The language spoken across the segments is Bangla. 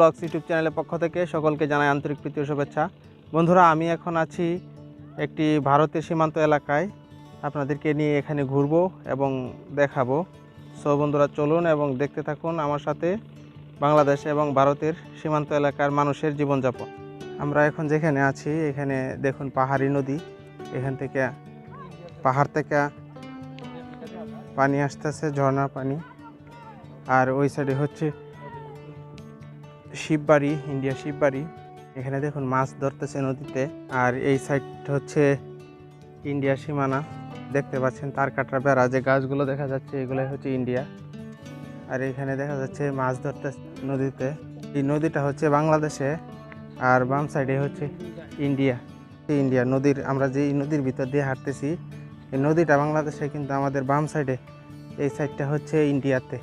ব্লগস ইউটিউব চ্যানেলের পক্ষ থেকে সকলকে জানাই আন্তরিক প্রীতি ও শুভেচ্ছা। বন্ধুরা, আমি এখন আছি একটি ভারতের সীমান্ত এলাকায়। আপনাদেরকে নিয়ে এখানে ঘুরবো এবং দেখাবো। সো বন্ধুরা, চলুন এবং দেখতে থাকুন আমার সাথে বাংলাদেশ এবং ভারতের সীমান্ত এলাকার মানুষের জীবনযাপন। আমরা এখন যেখানে আছি, এখানে দেখুন পাহাড়ি নদী। এখান থেকে পাহাড় থেকে পানি আসতেছে, ঝর্ণার পানি। আর ওই সাইডে হচ্ছে শিববাড়ি, ইন্ডিয়া শিববাড়ি। এখানে দেখুন মাছ ধরতেছে নদীতে। আর এই সাইড হচ্ছে ইন্ডিয়া সীমানা। দেখতে পাচ্ছেন তার কাটার বেড়া, যে গাছগুলো দেখা যাচ্ছে, এগুলোই হচ্ছে ইন্ডিয়া। আর এখানে দেখা যাচ্ছে মাছ ধরতে নদীতে। এই নদীটা হচ্ছে বাংলাদেশে, আর বাম সাইডে হচ্ছে ইন্ডিয়া। ইন্ডিয়া নদীর, আমরা যে নদীর ভিতর দিয়ে হাঁটতেছি, এই নদীটা বাংলাদেশে, কিন্তু আমাদের বাম সাইডে এই সাইডটা হচ্ছে ইন্ডিয়াতে।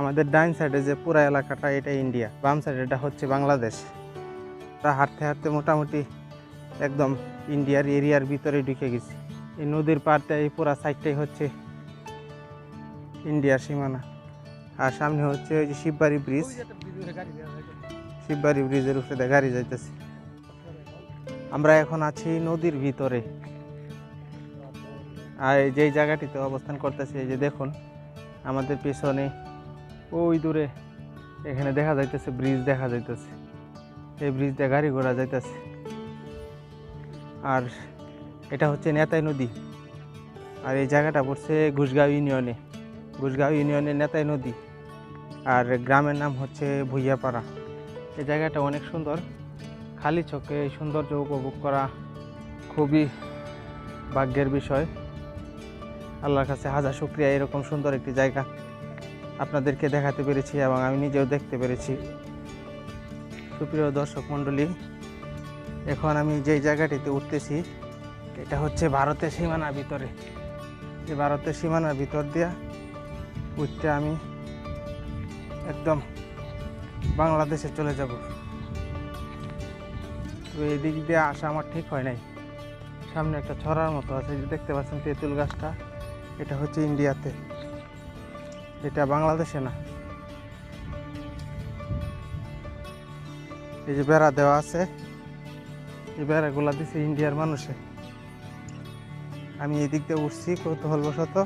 আমাদের ডাইন সাইডে যে পুরা এলাকাটা, এটা ইন্ডিয়া বাম সাইডে এটা হচ্ছে বাংলাদেশ। আমরা হাঁটতে হাঁটতে মোটামুটি একদম ইন্ডিয়ার এরিয়ার ভিতরে ঢুকে গেছি। এই নদীর পাড়টা, এই পুরা সাইডটাই হচ্ছে ইন্ডিয়ার সীমানা। আর সামনে হচ্ছে ওই যে শিববাড়ি ব্রিজ শিববাড়ি ব্রিজের উপরে গাড়ি যাইতেছে। আমরা এখন আছি নদীর ভিতরে। আর যেই জায়গাটিতে অবস্থান করতেছি, এই যে দেখুন, আমাদের পেছনে ওই দূরে এখানে দেখা যাইতেছে ব্রিজ দেখা যাইতেছে। এই ব্রিজ দিয়ে গাড়ি ঘোড়া যাইতেছে। আর এটা হচ্ছে নেতাই নদী। আর এই জায়গাটা পড়ছে ঘুষগাঁও ইউনিয়নে। ঘুষগাঁও ইউনিয়নের নেতাই নদী। আর গ্রামের নাম হচ্ছে ভুইয়াপাড়া। এই জায়গাটা অনেক সুন্দর। খালি চোখে এই সৌন্দর্য উপভোগ করা খুবই ভাগ্যের বিষয়। আল্লাহর কাছে হাজার শুক্রিয়া, এরকম সুন্দর একটি জায়গা। আপনাদেরকে দেখাতে পেরেছি এবং আমি নিজেও দেখতে পেরেছি। সুপ্রিয় দর্শক মণ্ডলী, এখন আমি যেই জায়গাটিতে উঠতেছি, এটা হচ্ছে ভারতের সীমানার ভিতরে। এই ভারতের সীমানার ভিতর দিয়া উঠতে আমি একদম বাংলাদেশে চলে যাব। তো এই দিক দিয়ে আসা আমার ঠিক হয় নাই। সামনে একটা ছড়ার মতো আছে যে দেখতে পাচ্ছেন তেঁতুল গাছটা, এটা হচ্ছে ইন্ডিয়াতে। এটা বাংলাদেশে না। এই যে বেড়া দেওয়া আছে, এই বেড়াগুলা দিছে ইন্ডিয়ার মানুষে। আমি এই দিক দিয়ে উঠছি কৌতূহলবশত,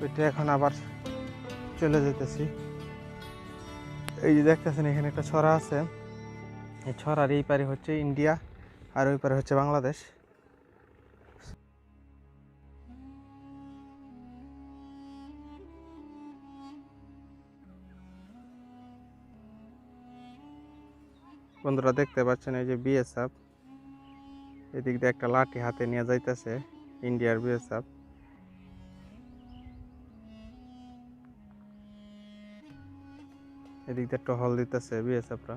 ওইটা এখন আবার চলে যেতেছি। এই যে দেখতেছেন, এখানে একটা ছড়া আছে। এই ছড়ার এই পারে হচ্ছে ইন্ডিয়া, আর ওই পারে হচ্ছে বাংলাদেশ। বন্ধুরা দেখতে পাচ্ছেন এই যে বিএসএফ এদিক দিয়ে একটা লাঠি হাতে নিয়ে যাইতেছে ইন্ডিয়ার বিএসএফ এদিক দিয়ে টহল দিতেছে বিএসএফরা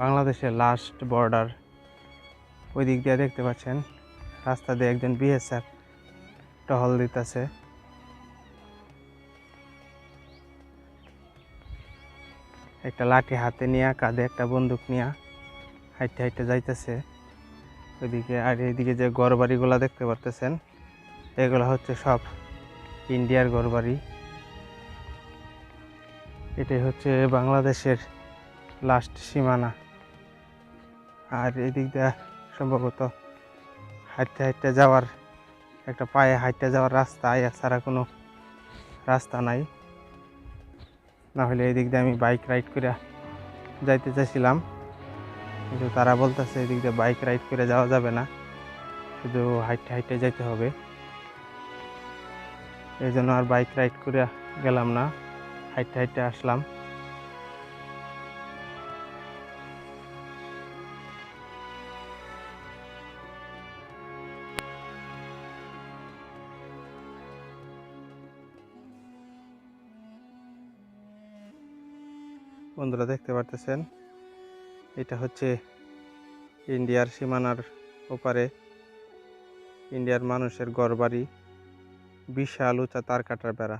বাংলাদেশের লাস্ট বর্ডার ওই দিক দিয়ে দেখতে পাচ্ছেন, রাস্তা দিয়ে একজন বিএসএফ টহল দিতেছে। একটা লাঠি হাতে নিয়ে, কাঁধে একটা বন্দুক নিয়ে হাইটে হাইটে যাইতেছে। ওইদিকে আর এইদিকে যে ঘরবাড়িগুলো দেখতে পারতেছেন, এগুলো হচ্ছে সব ইন্ডিয়ার ঘরবাড়ি। এটাই হচ্ছে বাংলাদেশের লাস্ট সীমানা। আর এদিক দিয়ে সম্ভবত হাঁটতে হাঁটতে যাওয়ার, একটা পায়ে হাঁটতে যাওয়ার রাস্তা, এছাড়া কোনো রাস্তা নাই। না হলে এদিক দিয়ে আমি বাইক রাইড করে যাইতে চাইছিলাম। কিন্তু তারা বলতেছে এদিক দিয়ে বাইক রাইড করে যাওয়া যাবে না। শুধু হাইটে হাইটে যাইতে হবে। এই জন্য আর বাইক রাইড করে গেলাম না। হাইটে হাইটে আসলাম। বন্ধুরা দেখতে পারতেছেন, এটা হচ্ছে ইন্ডিয়ার সীমানার ওপারে ইন্ডিয়ার মানুষের ঘরবাড়ি, বিশাল উঁচা তার কাটার বেড়া।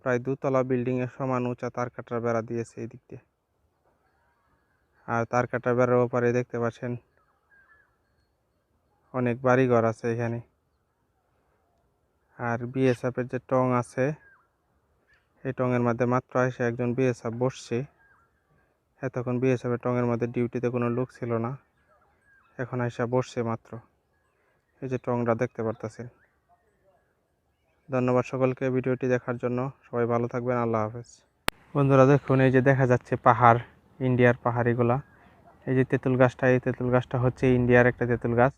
প্রায় দুতলা বিল্ডিংয়ের সমান উঁচা তার কাটার বেড়া দিয়েছে এই দিক দিয়ে। আর তার কাটার বেড়ার ওপারে দেখতে পাচ্ছেন, অনেক বাড়িঘর আছে এখানে। আর বিএসএফের যে টং আছে এই টঙের মধ্যে মাত্র এসে একজন বিএসএফ বসছে। এতক্ষণ বিএসএফের টঙের মধ্যে ডিউটিতে কোনো লোক ছিল না। এখন এসে বসছে মাত্র। এই যে টংটা দেখতে পারতেছেন। ধন্যবাদ সকলকে ভিডিওটি দেখার জন্য। সবাই ভালো থাকবেন। আল্লাহ হাফেজ। বন্ধুরা, দেখুন, এই যে দেখা যাচ্ছে পাহাড়, ইন্ডিয়ার পাহাড়িগুলা এই যে তেঁতুল গাছটা, এই তেঁতুল গাছটা হচ্ছে ইন্ডিয়ার একটা তেঁতুল গাছ।